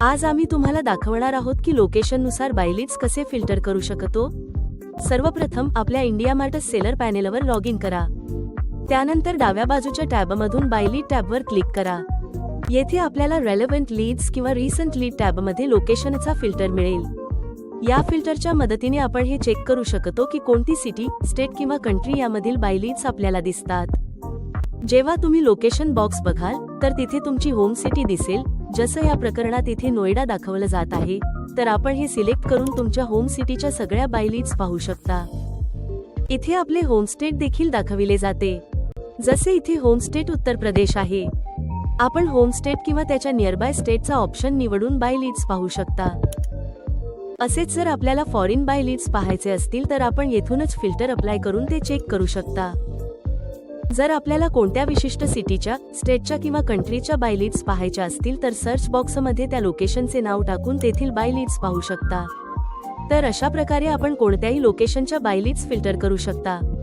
आज आम्ही तुम्हाला दाखवणार आहोत की लोकेशननुसार बायलीड्स कसे फिल्टर करू शकतो. सर्वप्रथम आपल्या इंडिया मार्ट सेलर पॅनेलवर लॉग इन करा. त्यानंतर डाव्या बाजूच्या टॅबमधून बायलीड टॅबवर क्लिक करा. येथे आपल्याला रेलेव्हंट लीड्स किंवा रिसंट लीड टॅबमध्ये लोकेशनचा फिल्टर मिळेल. या फिल्टरच्या मदतीने आपण हे चेक करू शकतो की कोणती सिटी स्टेट किंवा कंट्री यामधील बायलीड्स आपल्याला दिसतात. जेव्हा तुम्ही लोकेशन बॉक्स बघाल तर तिथे तुमची होम सिटी दिसेल. जसं या प्रकरणात इथे नोएडा दाखवलं जात आहे तर आपण हे सिलेक्ट करून तुमच्या होम सिटीच्या सगळ्या बायलीड्स पाहू शकता. इथे आपले होमस्टेट देखील दाखविले जाते. जसे इथे होमस्टेट उत्तर प्रदेश आहे. आपण होमस्टेट किंवा त्याच्या नियरबाय स्टेटचा ऑप्शन निवडून बाय लीड्स पाहू शकता. असेच जर आपल्याला फॉरेन बाय लीड्स पाहायचे असतील तर आपण येथूनच फिल्टर अप्लाय करून ते चेक करू शकता. जर आपल्याला कोणत्या विशिष्ट सिटीच्या स्टेटच्या किंवा कंट्रीच्या बाय लीड्स पाहायच्या असतील तर सर्च बॉक्समध्ये त्या लोकेशनचे नाव टाकून तेथील बाय लीड्स पाहू शकता. तर अशा प्रकारे आपण कोणत्याही लोकेशनच्या बाय लीड्स फिल्टर करू शकता.